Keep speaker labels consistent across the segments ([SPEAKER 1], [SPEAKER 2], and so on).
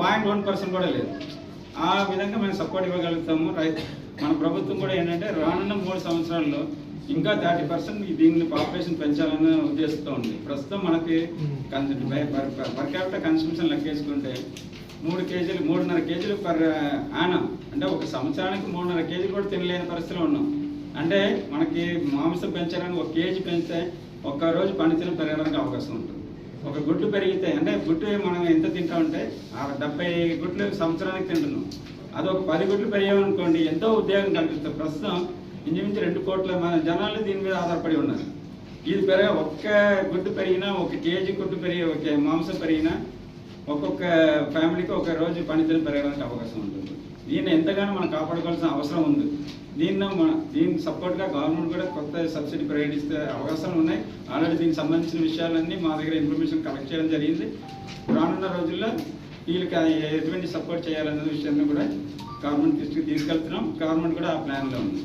[SPEAKER 1] Point one percent కూడా లేదు. ఆ విధంగా మేము సపోర్ట్ ఇవ్వగలుగుతాము. రైతు మన ప్రభుత్వం కూడా ఏంటంటే రానున్న మూడు సంవత్సరాల్లో ఇంకా థర్టీ పర్సెంట్ దీన్ని పాపులేషన్ పెంచాలన్న ఉద్దేశంతో ఉంది. ప్రస్తుతం మనకి పర్ క్యాపిటల్ కన్సంప్షన్ లెక్కేసుకుంటే మూడు కేజీలు మూడున్నర కేజీలు పర్ ఆనం. అంటే ఒక సంవత్సరానికి మూడున్నర కేజీలు కూడా తినలేని పరిస్థితిలో ఉన్నాం. అంటే మనకి మాంసం పెంచడానికి ఒక కేజీ పెంచితే ఒక్క రోజు పనితీరు పెరగడానికి అవకాశం ఉంటుంది. ఒక గుడ్లు పెరిగితే అంటే గుడ్డు మనం ఎంత తింటామంటే ఆ డెబ్బై గుడ్లు సంవత్సరానికి తింటున్నాం. అది ఒక పది గుడ్లు పెరిగామనుకోండి ఎంతో ఉద్యోగం కల్పిస్తుంది. ప్రస్తుతం ఇంచుమించు రెండు కోట్ల మన జనాలు దీని మీద ఆధారపడి ఉన్నారు. ఇది పెరగ ఒక్క గుడ్డు పెరిగినా ఒక కేజీ గుడ్డు పెరిగి ఒక మాంసం పెరిగినా ఒక్కొక్క ఫ్యామిలీకి ఒక రోజు పనితీరు పెరగడానికి అవకాశం ఉంటుంది. దీన్ని ఎంతగానో మనం కాపాడుకోవాల్సిన అవసరం ఉంది. దీన్ని మన దీనికి సపోర్ట్గా గవర్నమెంట్ కూడా కొత్త సబ్సిడీ ప్రకటిస్తే అవకాశాలు ఉన్నాయి. ఆల్రెడీ దీనికి సంబంధించిన విషయాలన్నీ మా దగ్గర ఇన్ఫర్మేషన్ కలెక్ట్ చేయడం జరిగింది. రానున్న రోజుల్లో వీళ్ళకి ఎటువంటి సపోర్ట్ చేయాలనే విషయాన్ని కూడా గవర్నమెంట్ దృష్టికి తీసుకెళ్తున్నాం. గవర్నమెంట్ కూడా ఆ ప్లాన్లో ఉంది.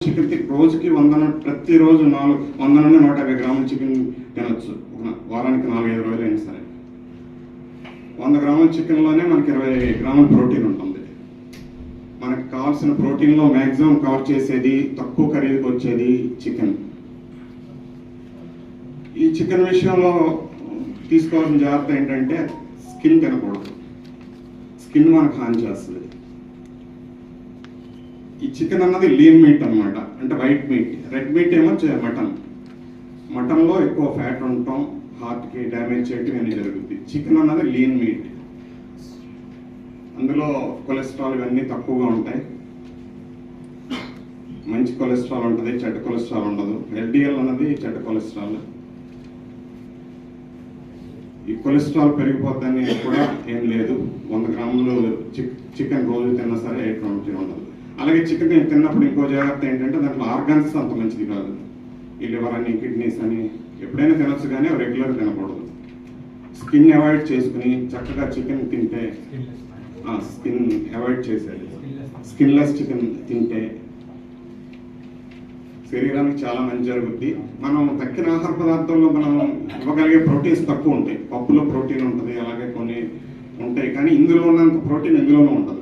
[SPEAKER 2] చికెన్ రోజుకి వంద ప్రతిరోజు నాలుగు వంద నుండి నూట యాభై గ్రాముల చికెన్ తినొచ్చు. ఒక వారానికి నాలుగైదు రోజులు అయినా సరే. వంద గ్రాముల చికెన్లోనే మనకి ఇరవై గ్రాముల ప్రోటీన్ ఉంటుంది. కావాల్సిన ప్రోటీన్లో మ్యాక్సిమం కవర్ చేసేది తక్కువ ఖరీదుకి వచ్చేది చికెన్. ఈ చికెన్ విషయంలో తీసుకోవాల్సిన జాగ్రత్త ఏంటంటే స్కిన్ తినకూడదు. స్కిన్ మనకు హాని చేస్తుంది. ఈ చికెన్ అన్నది లీన్ మీట్ అనమాట అంటే వైట్ మీట్. రెడ్ మీట్ ఏమో మటన్. మటన్లో ఎక్కువ ఫ్యాట్ ఉండటం హార్ట్కి డ్యామేజ్ చేయటం అనేది జరుగుతుంది చికెన్ అన్నది లీన్ మీట్. అందులో కొలెస్ట్రాల్ ఇవన్నీ తక్కువగా ఉంటాయి. మంచి కొలెస్ట్రాల్ ఉంటుంది చెడ్డ కొలెస్ట్రాల్ ఉండదు. ఎల్డిఎల్ అన్నది చెడ్డ కొలెస్ట్రాల్. ఈ కొలెస్ట్రాల్ పెరిగిపోద్దని కూడా ఏం లేదు. వంద గ్రాములు చికెన్ రోజు తిన్నా సరే ఎటువంటి ఉండదు. అలాగే చికెన్ తిన్నప్పుడు ఇంకో జాగ్రత్త ఏంటంటే దాంట్లో ఆర్గాన్స్ అంత మంచిది కాదు. ఈ లివర్ అని కిడ్నీస్ అని ఎప్పుడైనా తినొచ్చు కానీ రెగ్యులర్ తినకూడదు. స్కిన్ అవాయిడ్ చేసుకుని చక్కగా చికెన్ తింటే స్కిన్ అవాయిడ్ చేసేది. స్కిన్లెస్ చికెన్ తింటే శరీరానికి చాలా మంచి జరుగుద్ది. మనం తక్కిన ఆహార పదార్థంలో మనం ఇవ్వగలిగే ప్రోటీన్స్ తక్కువ ఉంటాయి. పప్పులో ప్రోటీన్ ఉంటుంది అలాగే కొన్ని ఉంటాయి. కానీ ఇందులో ఉన్నంత ప్రోటీన్ ఇందులోనూ ఉంటుంది